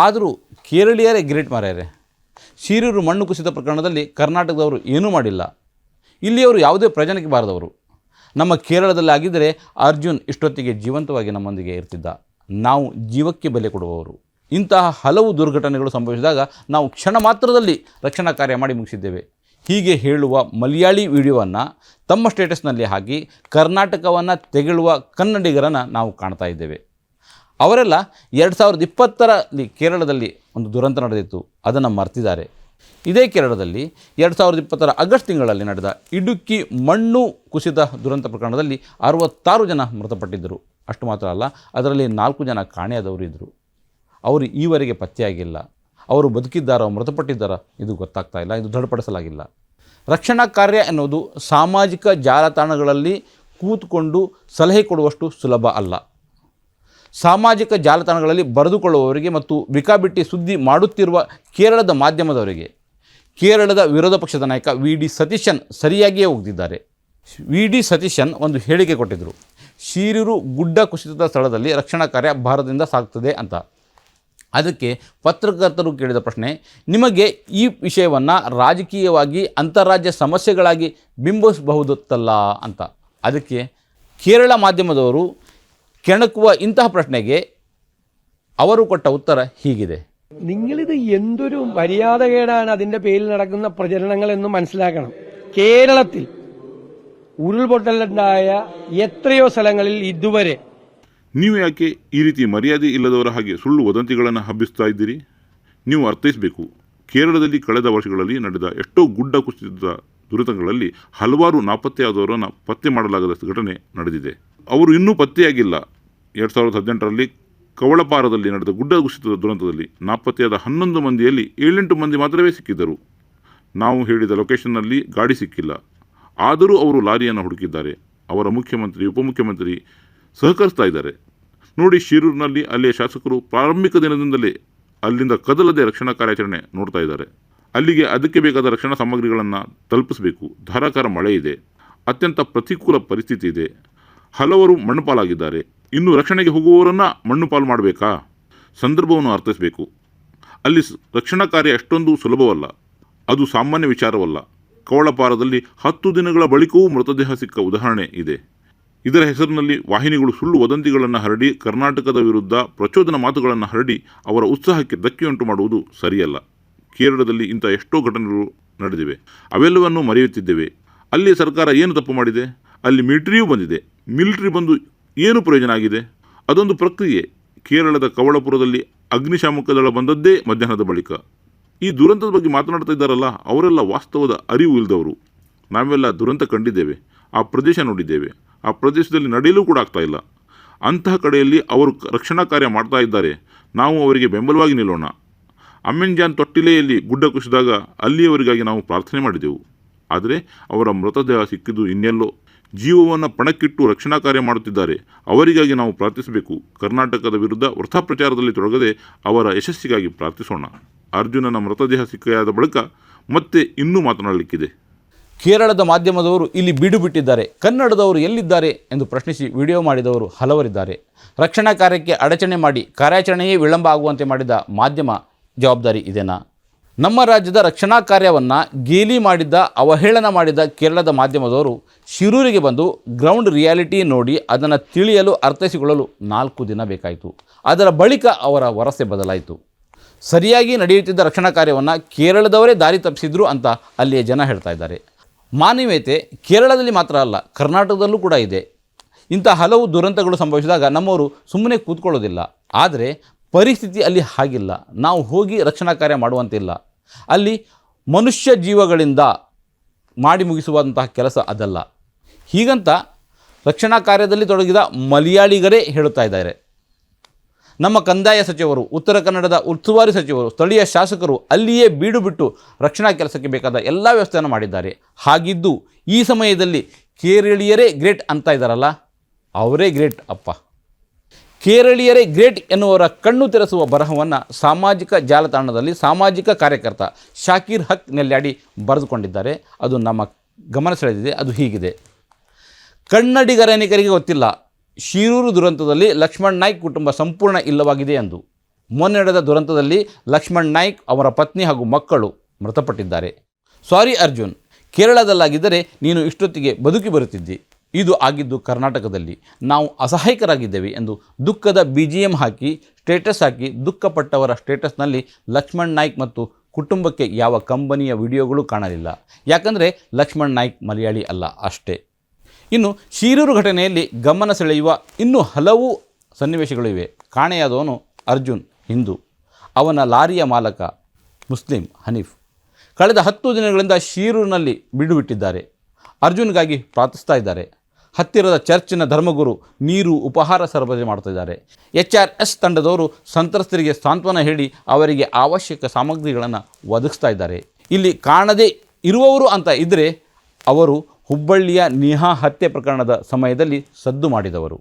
ಆದರೂ ಕೇರಳೀಯರೇ ಗ್ರೇಟ್ ಮಾರ್ಯಾರೆ. ಶಿರೂರು ಮಣ್ಣು ಕುಸಿತ ಪ್ರಕರಣದಲ್ಲಿ ಕರ್ನಾಟಕದವರು ಏನೂ ಮಾಡಿಲ್ಲ. ಇಲ್ಲಿಯವರು ಯಾವುದೇ ಪ್ರಜನಕ್ಕೆ ಬಾರದವರು. ನಮ್ಮ ಕೇರಳದಲ್ಲಿ ಆಗಿದ್ದರೆ ಅರ್ಜುನ್ ಇಷ್ಟೊತ್ತಿಗೆ ಜೀವಂತವಾಗಿ ನಮ್ಮೊಂದಿಗೆ ಇರ್ತಿದ್ದ. ನಾವು ಜೀವಕ್ಕೆ ಬೆಲೆ ಕೊಡುವವರು. ಇಂತಹ ಹಲವು ದುರ್ಘಟನೆಗಳು ಸಂಭವಿಸಿದಾಗ ನಾವು ಕ್ಷಣ ಮಾತ್ರದಲ್ಲಿ ರಕ್ಷಣಾ ಕಾರ್ಯ ಮಾಡಿ ಮುಗಿಸಿದ್ದೇವೆ. ಹೀಗೆ ಹೇಳುವ ಮಲಯಾಳಿ ವಿಡಿಯೋವನ್ನು ತಮ್ಮ ಸ್ಟೇಟಸ್ನಲ್ಲಿ ಹಾಕಿ ಕರ್ನಾಟಕವನ್ನು ತೆಗೆಳುವ ಕನ್ನಡಿಗರನ್ನು ನಾವು ಕಾಣ್ತಾ ಇದ್ದೇವೆ. ಅವರೆಲ್ಲ ಎರಡು ಸಾವಿರದ ಇಪ್ಪತ್ತರಲ್ಲಿ ಕೇರಳದಲ್ಲಿ ಒಂದು ದುರಂತ ನಡೆದಿತ್ತು. ಅದನ್ನು ಮರ್ತಿದ್ದಾರೆ. ಇದೇ ಕೇರಳದಲ್ಲಿ ಎರಡು ಸಾವಿರದ ಇಪ್ಪತ್ತರ ಆಗಸ್ಟ್ ತಿಂಗಳಲ್ಲಿ ನಡೆದ ಇಡುಕ್ಕಿ ಮಣ್ಣು ಕುಸಿತ ದುರಂತ ಪ್ರಕರಣದಲ್ಲಿ ಅರವತ್ತಾರು ಜನ ಮೃತಪಟ್ಟಿದ್ದರು. ಅಷ್ಟು ಮಾತ್ರ ಅಲ್ಲ, ಅದರಲ್ಲಿ ನಾಲ್ಕು ಜನ ಕಾಣೆಯಾದವರು ಇದ್ದರು ಅವರು ಈವರೆಗೆ ಪತ್ತೆಯಾಗಿಲ್ಲ. ಅವರು ಬದುಕಿದ್ದಾರೋ, ಮೃತಪಟ್ಟಿದ್ದಾರೋ, ಇದು ಗೊತ್ತಾಗ್ತಾ ಇಲ್ಲ, ಇದು ದೃಢಪಡಿಸಲಾಗಿಲ್ಲ. ರಕ್ಷಣಾ ಕಾರ್ಯ ಎನ್ನುವುದು ಸಾಮಾಜಿಕ ಜಾಲತಾಣಗಳಲ್ಲಿ ಕೂತ್ಕೊಂಡು ಸಲಹೆ ಕೊಡುವಷ್ಟು ಸುಲಭ ಅಲ್ಲ. ಸಾಮಾಜಿಕ ಜಾಲತಾಣಗಳಲ್ಲಿ ಬರೆದುಕೊಳ್ಳುವವರಿಗೆ ಮತ್ತು ಬಿಕಾಬಿಟ್ಟಿ ಸುದ್ದಿ ಮಾಡುತ್ತಿರುವ ಕೇರಳದ ಮಾಧ್ಯಮದವರಿಗೆ, ಕೇರಳದ ವಿರೋಧ ಪಕ್ಷದ ನಾಯಕ ವಿ ಡಿ ಸತೀಶನ್ ಸರಿಯಾಗಿಯೇ ಹೋಗ್ತಿದ್ದಾರೆ ವಿ ಡಿ ಸತೀಶನ್ ಒಂದು ಹೇಳಿಕೆ ಕೊಟ್ಟಿದ್ದರು ಶೀರೂರು ಗುಡ್ಡ ಕುಸಿತದ ಸ್ಥಳದಲ್ಲಿ ರಕ್ಷಣಾ ಕಾರ್ಯ ಭಾರತದಿಂದ ಸಾಗ್ತದೆ ಅಂತ. ಅದಕ್ಕೆ ಪತ್ರಕರ್ತರು ಕೇಳಿದ ಪ್ರಶ್ನೆ, ನಿಮಗೆ ಈ ವಿಷಯವನ್ನು ರಾಜಕೀಯವಾಗಿ, ಅಂತಾರಾಜ್ಯ ಸಮಸ್ಯೆಗಳಾಗಿ ಬಿಂಬಿಸಬಹುದತ್ತಲ್ಲ ಅಂತ. ಅದಕ್ಕೆ ಕೇರಳ ಮಾಧ್ಯಮದವರು ಕೆಣಕುವ ಇಂತಹ ಪ್ರಶ್ನೆಗೆ ಅವರು ಕೊಟ್ಟ ಉತ್ತರ ಹೀಗಿದೆ നിങ്ങളിത് എന്തൊരു മര്യാദകേടാണ് അതിന്റെ പേരിൽ നടക്കുന്ന പ്രചരണങ്ങൾ എന്ന് മനസ്സിലാക്കണം കേരളത്തിൽ ഉരുൾപൊട്ടലുണ്ടായ എത്രയോ സ്ഥലങ്ങളിൽ ഇതുവരെ ನೀವು ಯಾಕೆ ಈ ರೀತಿ ಮರ್ಯಾದೆ ಇಲ್ಲದವರ ಹಾಗೆ ಸುಳ್ಳು ವದಂತಿಗಳನ್ನು ಹಬ್ಬಿಸ್ತಾ ಇದ್ದೀರಿ ನೀವು ಅರ್ಥೈಸಬೇಕು ಕೇರಳದಲ್ಲಿ ಕಳೆದ ವರ್ಷಗಳಲ್ಲಿ ನಡೆದ ಎಷ್ಟೋ ಗುಡ್ಡ ಕುಸಿತದ ದುರಿತಗಳಲ್ಲಿ ಹಲವಾರು ನಾಪತ್ತೆಯಾದವರನ್ನು ಪತ್ತೆ ಮಾಡಲಾಗದ ಘಟನೆ ನಡೆದಿದೆ ಅವರು ಇನ್ನೂ ಪತ್ತೆಯಾಗಿಲ್ಲ. ಎರಡು ಸಾವಿರದ ಹದಿನೆಂಟರಲ್ಲಿ ಕವಳಪಾರದಲ್ಲಿ ನಡೆದ ಗುಡ್ಡ ಕುಸಿತದ ದುರಂತದಲ್ಲಿ ನಾಪತ್ತೆಯಾದ ಹನ್ನೊಂದು ಮಂದಿಯಲ್ಲಿ ಏಳೆಂಟು ಮಂದಿ ಮಾತ್ರವೇ ಸಿಕ್ಕಿದ್ದರು. ನಾವು ಹೇಳಿದ ಲೊಕೇಶನ್ನಲ್ಲಿ ಗಾಡಿ ಸಿಕ್ಕಿಲ್ಲ. ಆದರೂ ಅವರು ಲಾರಿಯನ್ನು ಹುಡುಕಿದ್ದಾರೆ. ಅವರ ಮುಖ್ಯಮಂತ್ರಿ, ಉಪಮುಖ್ಯಮಂತ್ರಿ ಸಹಕರಿಸ್ತಾ ಇದ್ದಾರೆ. ನೋಡಿ ಶಿರೂರಿನಲ್ಲಿ ಅಲ್ಲಿಯ ಶಾಸಕರು ಪ್ರಾರಂಭಿಕ ದಿನದಿಂದಲೇ ಅಲ್ಲಿಂದ ಕದಲದೆ ರಕ್ಷಣಾ ಕಾರ್ಯಾಚರಣೆ ನೋಡ್ತಾ ಇದ್ದಾರೆ. ಅಲ್ಲಿಗೆ ಅದಕ್ಕೆ ಬೇಕಾದ ರಕ್ಷಣಾ ಸಾಮಗ್ರಿಗಳನ್ನು ತಲುಪಿಸಬೇಕು. ಧಾರಾಕಾರ ಮಳೆ ಇದೆ. ಅತ್ಯಂತ ಪ್ರತಿಕೂಲ ಪರಿಸ್ಥಿತಿ ಇದೆ. ಹಲವರು ಮಣ್ಣು ಪಾಲಾಗಿದ್ದಾರೆ ಇನ್ನು ರಕ್ಷಣೆಗೆ ಹೋಗುವವರನ್ನು ಮಣ್ಣು ಪಾಲು ಮಾಡಬೇಕಾ? ಸಂದರ್ಭವನ್ನು ಅರ್ಥಿಸಬೇಕು. ಅಲ್ಲಿ ರಕ್ಷಣಾ ಕಾರ್ಯ ಅಷ್ಟೊಂದು ಸುಲಭವಲ್ಲ. ಅದು ಸಾಮಾನ್ಯ ವಿಚಾರವಲ್ಲ. ಕವಳಪಾರದಲ್ಲಿ ಹತ್ತು ದಿನಗಳ ಬಳಿಕವೂ ಮೃತದೇಹ ಸಿಕ್ಕ ಉದಾಹರಣೆ ಇದೆ. ಇದರ ಹೆಸರಿನಲ್ಲಿ ವಾಹಿನಿಗಳು ಸುಳ್ಳು ವದಂತಿಗಳನ್ನು ಹರಡಿ, ಕರ್ನಾಟಕದ ವಿರುದ್ಧ ಪ್ರಚೋದನ ಮಾತುಗಳನ್ನು ಹರಡಿ ಅವರ ಉತ್ಸಾಹಕ್ಕೆ ಧಕ್ಕೆಯುಂಟು ಮಾಡುವುದು ಸರಿಯಲ್ಲ. ಕೇರಳದಲ್ಲಿ ಇಂಥ ಎಷ್ಟೋ ಘಟನೆಗಳು ನಡೆದಿವೆ. ಅವೆಲ್ಲವನ್ನೂ ಮರೆಯುತ್ತಿದ್ದೇವೆ. ಅಲ್ಲಿ ಸರ್ಕಾರ ಏನು ತಪ್ಪು ಮಾಡಿದೆ? ಅಲ್ಲಿ ಮಿಲಿಟರಿಯೂ ಬಂದಿದೆ. ಮಿಲಿಟರಿ ಬಂದು ಏನು ಪ್ರಯೋಜನ ಆಗಿದೆ? ಅದೊಂದು ಪ್ರಕ್ರಿಯೆ. ಕೇರಳದ ಕವಳಪುರದಲ್ಲಿ ಅಗ್ನಿಶಾಮಕ ದಳ ಬಂದದ್ದೇ ಮಧ್ಯಾಹ್ನದ ಬಳಿಕ. ಈ ದುರಂತದ ಬಗ್ಗೆ ಮಾತನಾಡ್ತಾ ಇದ್ದಾರಲ್ಲ, ಅವರೆಲ್ಲ ವಾಸ್ತವದ ಅರಿವು ಇಲ್ಲದವರು ನಾವೆಲ್ಲ ದುರಂತ ಕಂಡಿದ್ದೇವೆ. ಆ ಪ್ರದೇಶ ನೋಡಿದ್ದೇವೆ. ಆ ಪ್ರದೇಶದಲ್ಲಿ ನಡೆಯಲು ಕೂಡ ಆಗ್ತಾ ಇಲ್ಲ. ಅಂತಹ ಕಡೆಯಲ್ಲಿ ಅವರು ರಕ್ಷಣಾ ಕಾರ್ಯ ಮಾಡ್ತಾ ಇದ್ದಾರೆ. ನಾವು ಅವರಿಗೆ ಬೆಂಬಲವಾಗಿ ನಿಲ್ಲೋಣ. ಅಮ್ಮೆಂಜಾನ್ ತೊಟ್ಟಿಲೆಯಲ್ಲಿ ಗುಡ್ಡ ಕುಸಿದಾಗ ಅಲ್ಲಿಯವರಿಗಾಗಿ ನಾವು ಪ್ರಾರ್ಥನೆ ಮಾಡಿದೆವು. ಆದರೆ ಅವರ ಮೃತದೇಹ ಸಿಕ್ಕಿದ್ದು ಇನ್ನೆಲ್ಲೋ. ಜೀವವನ್ನು ಪಣಕ್ಕಿಟ್ಟು ರಕ್ಷಣಾ ಕಾರ್ಯ ಮಾಡುತ್ತಿದ್ದಾರೆ. ಅವರಿಗಾಗಿ ನಾವು ಪ್ರಾರ್ಥಿಸಬೇಕು. ಕರ್ನಾಟಕದ ವಿರುದ್ಧ ವೃಥಾ ಪ್ರಚಾರದಲ್ಲಿ ತೊಡಗದೆ ಅವರ ಯಶಸ್ಸಿಗಾಗಿ ಪ್ರಾರ್ಥಿಸೋಣ. ಅರ್ಜುನನ ಮೃತದೇಹ ಸಿಕ್ಕೆಯಾದ ಬಳಿಕ ಮತ್ತೆ ಇನ್ನೂ ಮಾತನಾಡಲಿಕ್ಕಿದೆ. ಕೇರಳದ ಮಾಧ್ಯಮದವರು ಇಲ್ಲಿ ಬೀಡು ಬಿಟ್ಟಿದ್ದಾರೆ. ಕನ್ನಡದವರು ಎಲ್ಲಿದ್ದಾರೆ ಎಂದು ಪ್ರಶ್ನಿಸಿ ವಿಡಿಯೋ ಮಾಡಿದವರು ಹಲವರಿದ್ದಾರೆ. ರಕ್ಷಣಾ ಕಾರ್ಯಕ್ಕೆ ಅಡಚಣೆ ಮಾಡಿ ಕಾರ್ಯಾಚರಣೆಯೇ ವಿಳಂಬ ಆಗುವಂತೆ ಮಾಡಿದ ಮಾಧ್ಯಮ ಜವಾಬ್ದಾರಿ ಇದೇನಾ? ನಮ್ಮ ರಾಜ್ಯದ ರಕ್ಷಣಾ ಕಾರ್ಯವನ್ನು ಗೇಲಿ ಮಾಡಿದ್ದ, ಅವಹೇಳನ ಮಾಡಿದ ಕೇರಳದ ಮಾಧ್ಯಮದವರು ಶಿರೂರಿಗೆ ಬಂದು ಗ್ರೌಂಡ್ ರಿಯಾಲಿಟಿ ನೋಡಿ ಅದನ್ನು ತಿಳಿಯಲು, ಅರ್ಥೈಸಿಕೊಳ್ಳಲು ನಾಲ್ಕು ದಿನ ಬೇಕಾಯಿತು. ಅದರ ಬಳಿಕ ಅವರ ವರಸೆ ಬದಲಾಯಿತು. ಸರಿಯಾಗಿ ನಡೆಯುತ್ತಿದ್ದ ರಕ್ಷಣಾ ಕಾರ್ಯವನ್ನು ಕೇರಳದವರೇ ದಾರಿ ತಪ್ಪಿಸಿದ್ರು ಅಂತ ಅಲ್ಲಿಯ ಜನ ಹೇಳ್ತಾ ಇದ್ದಾರೆ. ಮಾನವೀಯತೆ ಕೇರಳದಲ್ಲಿ ಮಾತ್ರ ಅಲ್ಲ, ಕರ್ನಾಟಕದಲ್ಲೂ ಕೂಡ ಇದೆ. ಇಂಥ ಹಲವು ದುರಂತಗಳು ಸಂಭವಿಸಿದಾಗ ನಮ್ಮವರು ಸುಮ್ಮನೆ ಕೂತ್ಕೊಳ್ಳೋದಿಲ್ಲ. ಆದರೆ ಪರಿಸ್ಥಿತಿ ಅಲ್ಲಿ ಹಾಗಿಲ್ಲ. ನಾವು ಹೋಗಿ ರಕ್ಷಣಾ ಕಾರ್ಯ ಮಾಡುವಂತಿಲ್ಲ. ಅಲ್ಲಿ ಮನುಷ್ಯ ಜೀವಗಳಿಂದ ಮಾಡಿ ಮುಗಿಸುವಂತಹ ಕೆಲಸ ಅದಲ್ಲ. ಹೀಗಂತ ರಕ್ಷಣಾ ಕಾರ್ಯದಲ್ಲಿ ತೊಡಗಿದ ಮಲಯಾಳಿಗರೇ ಹೇಳುತ್ತಾ ಇದ್ದಾರೆ. ನಮ್ಮ ಕಂದಾಯ ಸಚಿವರು, ಉತ್ತರ ಕನ್ನಡದ ಉಸ್ತುವಾರಿ ಸಚಿವರು, ಸ್ಥಳೀಯ ಶಾಸಕರು ಅಲ್ಲಿಯೇ ಬೀಡು ಬಿಟ್ಟು ರಕ್ಷಣಾ ಕೆಲಸಕ್ಕೆ ಬೇಕಾದ ಎಲ್ಲ ವ್ಯವಸ್ಥೆಯನ್ನು ಮಾಡಿದ್ದಾರೆ. ಹಾಗಿದ್ದು ಈ ಸಮಯದಲ್ಲಿ ಕೇರಳೀಯರೇ ಗ್ರೇಟ್ ಅಂತ ಇದ್ದಾರಲ್ಲ? ಅವರೇ ಗ್ರೇಟ್ ಅಪ್ಪ. ಕೇರಳೀಯರೇ ಗ್ರೇಟ್ ಎನ್ನುವರ ಕಣ್ಣು ತೆರೆಸುವ ಬರಹವನ್ನು ಸಾಮಾಜಿಕ ಜಾಲತಾಣದಲ್ಲಿ ಸಾಮಾಜಿಕ ಕಾರ್ಯಕರ್ತ ಶಾಕೀರ್ ಹಕ್ ನೆಲ್ಯಾಡಿ ಬರೆದುಕೊಂಡಿದ್ದಾರೆ. ಅದು ನಮ್ಮ ಗಮನ ಸೆಳೆದಿದೆ, ಅದು ಹೀಗಿದೆ. ಕನ್ನಡಿಗರನಿಕರಿಗೆ ಗೊತ್ತಿಲ್ಲ, ಶಿರೂರು ದುರಂತದಲ್ಲಿ ಲಕ್ಷ್ಮಣ್ ನಾಯ್ಕ್ ಕುಟುಂಬ ಸಂಪೂರ್ಣ ಇಲ್ಲವಾಗಿದೆ ಎಂದು. ಮೊನ್ನೆ ನಡೆದ ದುರಂತದಲ್ಲಿ ಲಕ್ಷ್ಮಣ್ ನಾಯ್ಕ್ ಅವರ ಪತ್ನಿ ಹಾಗೂ ಮಕ್ಕಳು ಮೃತಪಟ್ಟಿದ್ದಾರೆ. ಸಾರಿ ಅರ್ಜುನ್, ಕೇರಳದಲ್ಲಾಗಿದ್ದರೆ ನೀನು ಇಷ್ಟೊತ್ತಿಗೆ ಬದುಕಿ ಬರುತ್ತಿದ್ದಿ. ಇದು ಆಗಿದ್ದು ಕರ್ನಾಟಕದಲ್ಲಿ. ನಾವು ಅಸಹಾಯಕರಾಗಿದ್ದೇವೆ ಎಂದು ದುಃಖದ ಬಿ ಜಿ ಎಂ ಹಾಕಿ ಸ್ಟೇಟಸ್ ಹಾಕಿ, ದುಃಖಪಟ್ಟವರ ಸ್ಟೇಟಸ್ನಲ್ಲಿ ಲಕ್ಷ್ಮಣ್ ನಾಯ್ಕ್ ಮತ್ತು ಕುಟುಂಬಕ್ಕೆ ಯಾವ ಕಂಪನಿಯ ವಿಡಿಯೋಗಳು ಕಾಣಲಿಲ್ಲ. ಯಾಕಂದರೆ ಲಕ್ಷ್ಮಣ್ ನಾಯ್ಕ್ ಮಲಯಾಳಿ ಅಲ್ಲ ಅಷ್ಟೇ. ಇನ್ನು ಶೀರೂರು ಘಟನೆಯಲ್ಲಿ ಗಮನ ಸೆಳೆಯುವ ಇನ್ನೂ ಹಲವು ಸನ್ನಿವೇಶಗಳಿವೆ ಕಾಣೆಯಾದವನು ಅರ್ಜುನ್, ಹಿಂದೂ. ಅವನ ಲಾರಿಯ ಮಾಲಕ ಮುಸ್ಲಿಂ ಹನೀಫ್. ಕಳೆದ ಹತ್ತು ದಿನಗಳಿಂದ ಶೀರೂರಿನಲ್ಲಿ ಬಿಡುಬಿಟ್ಟಿದ್ದಾರೆ. ಅರ್ಜುನ್ಗಾಗಿ ಪ್ರಾರ್ಥಿಸ್ತಾ ಇದ್ದಾರೆ. ಹತ್ತಿರದ ಚರ್ಚಿನ ಧರ್ಮಗುರು ನೀರು ಉಪಹಾರ ಸರಬರಾಜು ಮಾಡುತ್ತಿದ್ದಾರೆ. ಎಚ್ ಆರ್ ಎಸ್ ತಂಡದವರು ಸಂತ್ರಸ್ತರಿಗೆ ಸಾಂತ್ವನ ಹೇಳಿ ಅವರಿಗೆ ಅವಶ್ಯಕ ಸಾಮಗ್ರಿಗಳನ್ನು ಒದಗಿಸ್ತಾ ಇದ್ದಾರೆ. ಇಲ್ಲಿ ಕಾಣದೇ ಇರುವವರು ಅಂತ ಇದ್ದರೆ ಅವರು ಹುಬ್ಬಳ್ಳಿಯ ನಿಹಾ ಹತ್ಯೆ ಪ್ರಕರಣದ ಸಮಯದಲ್ಲಿ ಸದ್ದು ಮಾಡಿದವರು.